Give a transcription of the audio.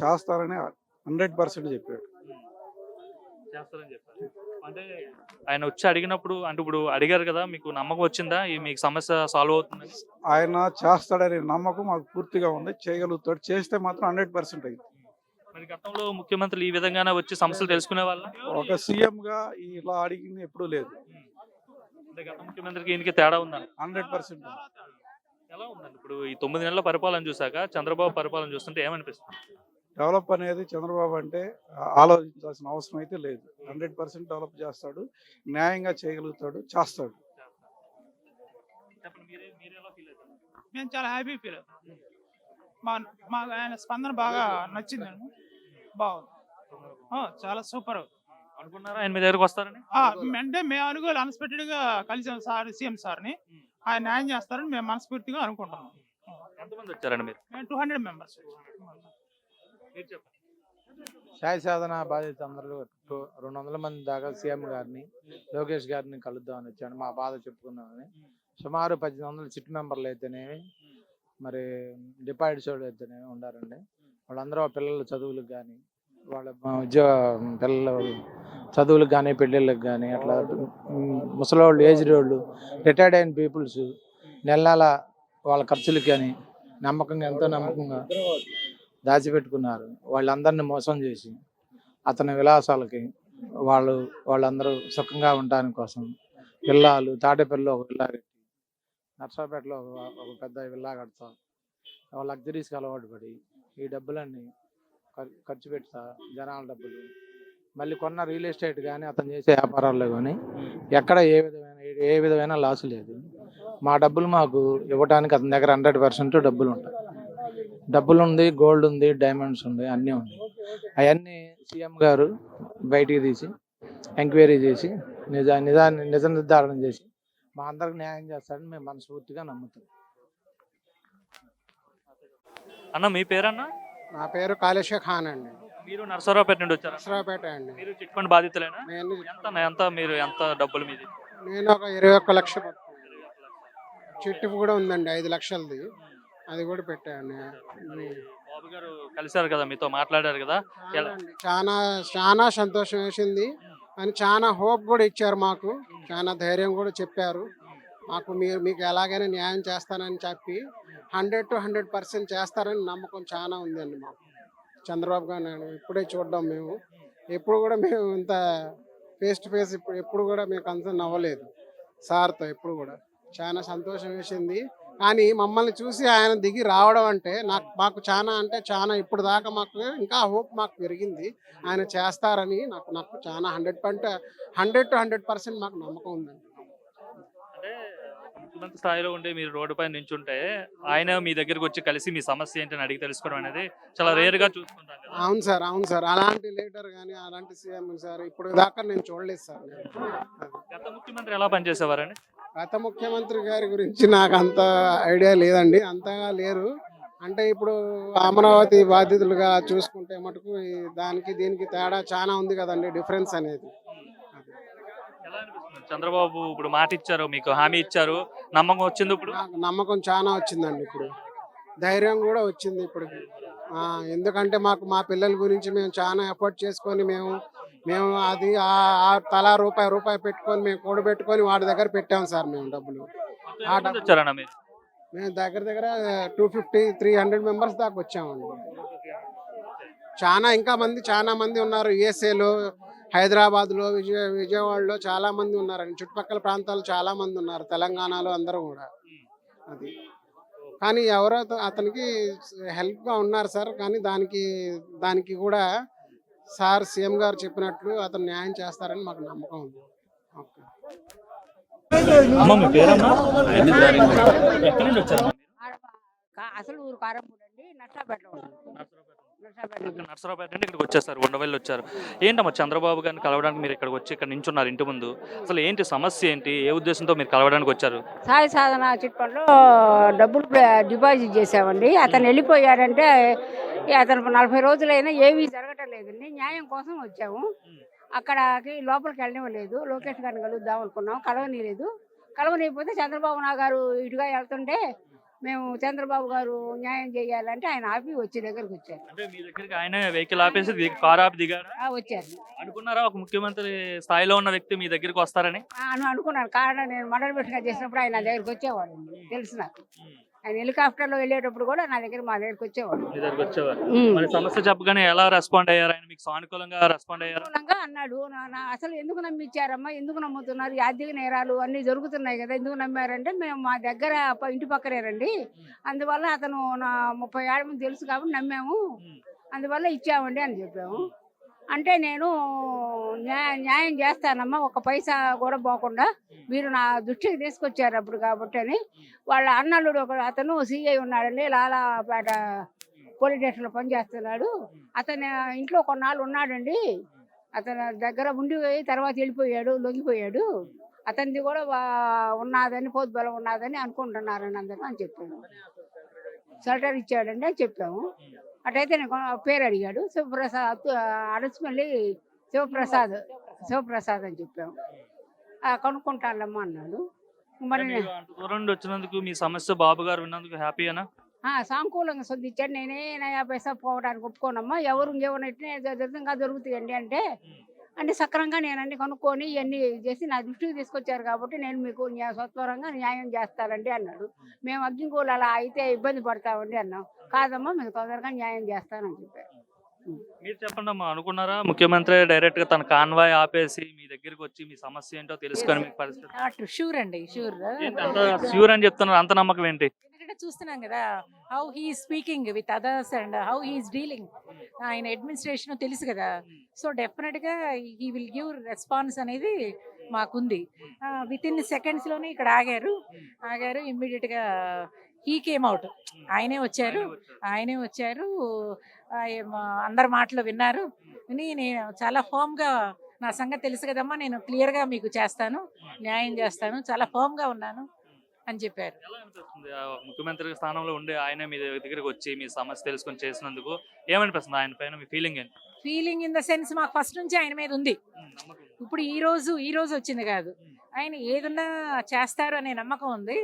చేస్తారని hundred percent చెప్పాడు. చేస్తారని చెప్పారు. అంటే ఆయన వచ్చి అడిగినప్పుడు అంటే ఇప్పుడు అడిగారు కదా మీకు నమ్మకం వచ్చిందా? ఈ మీకు సమస్య సాల్వ్ అవుతుంది ఆయన చేస్తాడనే నమ్మకం మాకు పూర్తిగా ఉంది. చేయగలుగుతాడు. చేస్తే మాత్రం హండ్రెడ్ పర్సెంట్ అయింది. మరి గతంలో ముఖ్యమంత్రులు ఈ విధంగానే వచ్చి సమస్యలు తెలుసుకునే వాళ్ళ? ఒక సీఎం గా ఇలా అడిగింది ఎప్పుడూ లేదు. అంటే గత ముఖ్యమంత్రికి ఈయనకి తేడా ఉందండి హండ్రెడ్ పర్సెంట్ ఎలా ఉందండి? ఇప్పుడు ఈ తొమ్మిది నెలల పరిపాలన చూసాక చంద్రబాబు పరిపాలన చూస్తుంటే ఏమనిపిస్తుంది? డెవలప్ అనేది చంద్రబాబు అంటే ఆలోచించాల్సిన అవసరం అయితే లేదు. హండ్రెడ్ పర్సెంట్ డెవలప్ చేస్తాడు న్యాయంగా చేయగలుగుతాడు చేస్తాడు. మేము చాలా హ్యాపీ ఫీల్ అవుతాం. మా మాకు ఆయన స్పందన బాగా నచ్చిందండి బాగుంది. ఆ, చాలా సూపర్ అనుకున్నారా? ఆయన మీ దగ్గరకు వస్తారని? అంటే మేము అనుకోవాలి అన్ఎక్స్పెక్టెడ్గా కలిసాం సార్ సీఎం సార్ని. ఆయన న్యాయం చేస్తారని మేము మనస్ఫూర్తిగా అనుకుంటున్నాం. ఎంతమంది వచ్చారండి మీరు? మేము టూ హండ్రెడ్ మెంబర్స్ మీరు చెప్పండి. సాయి సాధన బాధిత అందరూ టు- రెండు వందల మంది దాకా సీఎం గారిని లోకేష్ గారిని కలుద్దామని వచ్చాను. మా బాధ చెప్పుకుందామని. సుమారు పద్దెనిమిది వందల సిట్ మెంబర్లు అయితేనేమి మరి డిపాజిట్స్ వాళ్ళు అయితేనేమి ఉండారండి. వాళ్ళందరూ వాళ్ళ పిల్లల చదువులకు కానీ వాళ్ళ ఉద్యోగ పిల్లల చదువులకు కానీ పెళ్ళిళ్ళకి కానీ అట్లా ముసలివాళ్ళు ఏజ్డ్ వాళ్ళు రిటైర్డ్ అయిన పీపుల్స్ నెల నెల వాళ్ళ ఖర్చులకి కానీ నమ్మకంగా ఎంతో నమ్మకంగా దాచిపెట్టుకున్నారు. వాళ్ళందరినీ మోసం చేసి అతని విలాసాలకి వాళ్ళు వాళ్ళందరూ సుఖంగా ఉండడానికి కోసం పిల్లలు తాటేపల్లిలో ఒక విల్లా కట్టి నర్సాపేటలో ఒక పెద్ద విల్లా కడతా లగ్జరీస్కి అలవాటు పడి ఈ డబ్బులన్నీ ఖర్చు పెడతా జనాల డబ్బులు మళ్ళీ కొన్న రియల్ ఎస్టేట్ కానీ అతను చేసే వ్యాపారాల్లో కానీ ఎక్కడ ఏ విధమైన ఏ విధమైన లాస్ లేదు. మా డబ్బులు మాకు ఇవ్వడానికి అతని దగ్గర హండ్రెడ్ పర్సెంట్ డబ్బులు ఉంటాయి. డబ్బులు ఉంది గోల్డ్ ఉంది డైమండ్స్ ఉంది అన్నీ ఉన్నాయి. అవన్నీ సీఎం గారు బయటికి తీసి ఎంక్వైరీ చేసి నిజ నిజా నిజ నిర్ధారణ చేసి మా అందరికి న్యాయం చేస్తాడని మేము మనస్ఫూర్తిగా నమ్ముతాం అన్న మీ పేరన్నా? నా పేరు కాళేశ్వర ఖాన్ అండి. మీరు నరసరావుపేట నుండి వచ్చారా? నరసరావుపేట అండి. మీరు చిట్ ఫండ్ బాధితులేనా? నేను ఎంత మీరు ఎంత డబ్బులు మీది? నేను ఒక ఇరవై ఒక్క లక్ష చిట్టు కూడా ఉందండి ఐదు లక్షలది. అది కూడా పెట్టాను. బాబు గారు కలిశారు కదా మీతో మాట్లాడారు కదా? చాలా చాలా సంతోషం వేసింది. అని చాలా హోప్ కూడా ఇచ్చారు మాకు. చాలా ధైర్యం కూడా చెప్పారు. మాకు మీరు మీకు ఎలాగైనా న్యాయం చేస్తానని చెప్పి హండ్రెడ్ టు హండ్రెడ్ పర్సెంట్ చేస్తారని నమ్మకం చాలా ఉందండి మాకు. చంద్రబాబు గారు నేను ఇప్పుడే చూడడం మేము. ఎప్పుడు కూడా మేము ఇంత ఫేస్ టు ఫేస్ ఇప్పుడు ఎప్పుడు కూడా మేము కన్సర్న్ అవ్వలేదు. సార్తో ఎప్పుడు కూడా. చాలా సంతోషం వేసింది. కానీ మమ్మల్ని చూసి ఆయన దిగి రావడం అంటే నాకు మాకు చాలా అంటే చాలా ఇప్పుడు దాకా మాకు ఇంకా హోప్ మాకు పెరిగింది. ఆయన చేస్తారని నాకు నాకు చాలా hundred percent hundred to hundred percent మాకు నమ్మకం ఉందండి. ముఖ్యమంత్రి స్థాయిలో ఉండి మీరు రోడ్డు పైన నించుంటే ఆయన మీ దగ్గరికి వచ్చి కలిసి మీ సమస్య ఏంటని అడిగి తెలుసుకోవడం అనేది చాలా రేర్గా చూసుకుంటాం కదా. అవును సార్ అవును సార్. అలాంటి లీడర్ కానీ అలాంటి సీఎం సార్ ఇప్పుడు దాకా నేను చూడలేదు సార్. గత ముఖ్యమంత్రి ఎలా పనిచేసేవారని గత ముఖ్యమంత్రి గారి గురించి నాకు అంత ఐడియా లేదండి. అంతగా లేరు. అంటే ఇప్పుడు అమరావతి బాధితులుగా చూసుకుంటే మటుకు దానికి దీనికి తేడా చాలా ఉంది కదండి డిఫరెన్స్ అనేది. చంద్రబాబు ఇప్పుడు మాట ఇచ్చారు మీకు హామీ ఇచ్చారు. నమ్మకం వచ్చింది ఇప్పుడు? నాకు నమ్మకం చాలా వచ్చిందండి ఇప్పుడు. ధైర్యం కూడా వచ్చింది ఇప్పుడు. ఆ, ఎందుకంటే మాకు మా పిల్లల గురించి మేము చాలా ఎఫర్ట్ చేసుకొని మేము మేము అది ఆ- ఆ తలా రూపాయి రూపాయి పెట్టుకొని మేము కూడబెట్టుకొని వాడి దగ్గర పెట్టాం సార్ మేము డబ్బులు. మొత్తం ఎంతమంది వచ్చారన్న మీరు? మేము దగ్గర దగ్గర two fifty three hundred members దాకా వచ్చామండి. చాలా ఇంకా మంది చాలా మంది ఉన్నారు. యుఎస్ఏలో హైదరాబాద్లో విజయ విజయవాడలో చాలా మంది ఉన్నారండి. చుట్టుపక్కల ప్రాంతాలు చాలా మంది ఉన్నారు. తెలంగాణలో అందరూ కూడా. అది. కానీ ఎవరో అత- అతనికి హెల్ప్గా ఉన్నారు సార్. కానీ దానికి దానికి కూడా సార్ సీఎం గారు చెప్పినట్లు అతను న్యాయం చేస్తారని మాకు నమ్మకం ఉంది. అసలు ఊరు కారంపూడి అండి నర్సాపేటలో ఉంటుంది నర్సాపేట ఇక్కడ నర్సరావుపేట నుండి ఇక్కడికి వచ్చేసారు ఉండవల్లి వచ్చారు. ఏంటమ్మా చంద్రబాబు గారిని కలవడానికి మీరు ఇక్కడికి వచ్చి ఇక్కడ నించున్నారు ఇంటి ముందు? అసలు ఏంటి సమస్య ఏంటి? ఏ ఉద్దేశంతో మీరు కలవడానికి వచ్చారు? సాయి సాధన చిట్ ఫండ్లో డబ్బులు డిపాజిట్ చేసామండి అతను వెళ్ళిపోయారంటే అతను నలభై రోజులైనా ఏమీ జరగటం లేదండి. న్యాయం కోసం వచ్చాము. అక్కడికి లోపలికి వెళ్ళనివ్వలేదు. లోకేష్ గారిని కలుద్దాం అనుకున్నాం. కలవనీయలేదు. కలవనీయకపోతే చంద్రబాబు నాయుడు గారు ఇటుగా వెళ్తుంటే మేము చంద్రబాబు గారు న్యాయం చేయాలంటే ఆయన ఆపి వచ్చి దగ్గరకు వచ్చారు. అంటే మీ దగ్గరికి ఆయన వెహికల్ ఆపేసి దిగి- కార్ ఆపి దిగారా? ఆ, వచ్చారు. అనుకున్నారా ఒక ముఖ్యమంత్రి స్థాయిలో ఉన్న వ్యక్తి మీ దగ్గరికి వస్తారని? ఆ, అని అనుకున్నాను. కారణం నేను మండలి పెట్టిన చేసినప్పుడు ఆయన నా దగ్గరికి వచ్చేవాడు. తెలుసు నాకు. ఆయన హెలికాప్టర్లో వెళ్ళేటప్పుడు కూడా నా దగ్గర మా దగ్గరికి వచ్చేవాడు మీ దగ్గరికి వచ్చేవారు. ఉమ్. మరి సమస్య చెప్పగానే ఎలా రెస్పాండ్ అయ్యారు? ఆయన మీకు సానుకూలంగా రెస్పాండ్ అయ్యారు? అనుకూలంగా అన్నాడు. నా- నా అసలు ఎందుకు నమ్మిచ్చారమ్మా ఎందుకు నమ్ముతున్నారు? ఈ ఆర్థిక నేరాలు అన్ని జరుగుతున్నాయి కదా ఎందుకు నమ్మారంటే మేము మా దగ్గర ప- ఇంటి పక్కనేరండి అందువల్ల అతను నా ముప్పై ఏళ్ళ ముందు తెలుసు కాబట్టి నమ్మాము. అందువల్ల ఇచ్చామండి అని చెప్పాము. అంటే నేను న్యాయ న్యాయం చేస్తానమ్మా. ఒక పైసా కూడా పోకుండా మీరు నా దృష్టికి తీసుకొచ్చారు అప్పుడు కాబట్టి అని. వాళ్ళ అన్నల్లుడు ఒక అతను సీఐ ఉన్నాడండి. లాలాపేట పోలీస్ స్టేషన్లో పనిచేస్తున్నాడు. అతను ఇంట్లో కొన్నాళ్ళు ఉన్నాడండి. అతను దగ్గర ఉండి పోయి తర్వాత వెళ్ళిపోయాడు లొంగిపోయాడు. అతనిది కూడా ఉన్నాదని ఉన్నదని పోతు బలం ఉన్నదని అనుకుంటున్నారని అందరూ అని చెప్పాను. సెల్టర్ ఇచ్చాడండి అని చెప్పాము. అటైతే నేను పేరు అడిగాడు శివప్రసాద్ అడచుమల్లి శివప్రసాద్ శివప్రసాద్ అని చెప్పాము "ఆ, కనుక్కుంటానమ్మా అన్నాడు మరి దూరం నుండి వచ్చినందుకు మీ సమస్య బాబు గారు విన్నందుకు హ్యాపీయేనా ఆ, సానుకూలంగా సొద్దిచ్చాడు నేనే నయా పైసా పోవడానికి ఒప్పుకోనమ్మా ఎవరు ఇంకేమైనా దొరుకుతాయండి అంటే అంటే సక్రంగా నేను అన్ని కనుక్కొని ఇవన్నీ చేసి నా దృష్టికి తీసుకొచ్చారు కాబట్టి నేను మీకు న్యాయ సత్వరంగా న్యాయం చేస్తానండి అన్నాడు. మేము అగ్గిగోలు అలా అయితే ఇబ్బంది పడతామండి అన్నాం. కాదమ్మా మీకు తొందరగా న్యాయం చేస్తానని చెప్పారు. మీరు చెప్పండి అమ్మా అనుకున్నారా? ముఖ్యమంత్రి డైరెక్ట్గా తన కాన్వాయ్ ఆపేసి మీ దగ్గరికి వచ్చి మీ సమస్య ఏంటో తెలుసుకొని మీకు పరిస్థితి. షూర్ అండి షూర్ ష్యూర్ అని చెప్తున్నారు అంత నమ్మకం ఏంటి? కూడా చూస్తున్నాం కదా how he speaking with others and how he's dealing ఆయన అడ్మినిస్ట్రేషన్ తెలుసు కదా. సో డెఫినెట్గా హీ విల్ గివ్ రెస్పాన్స్ అనేది మాకుంది. విత్ ఇన్ సెకండ్స్లోనే ఇక్కడ ఆగారు. ఆగారు ఇమ్మీడియట్గా హీ కేమ్ అవుట్ ఆయనే వచ్చారు. ఆయనే వచ్చారు. అందరి మాటలు విన్నారు. విని నేను చాలా ఫర్మ్గా నా సంగతి తెలుసు కదమ్మా నేను క్లియర్గా మీకు చేస్తాను న్యాయం చేస్తాను చాలా ఫర్మ్గా ఉన్నాను. అని చెప్పారు. ఎలా అనిపిస్తుంది? ఆ ఒక ముఖ్యమంత్రి స్థానంలో ఉండి ఆయన మీ దగ్గరికి వచ్చి మీ సమస్య తెలుసుకొని చేసినందుకు ఏమనిపిస్తుంది? ఆయన పైన మీ ఫీలింగ్ ఏంటి? ఫీలింగ్ ఇన్ ద సెన్స్ మాకు ఫస్ట్ నుంచి ఆయన మీద ఉంది. ఇప్పుడు ఈ రోజు ఈ రోజు వచ్చింది కాదు. ఆయన ఏదన్నా చేస్తారు అనే నమ్మకం ఉంది.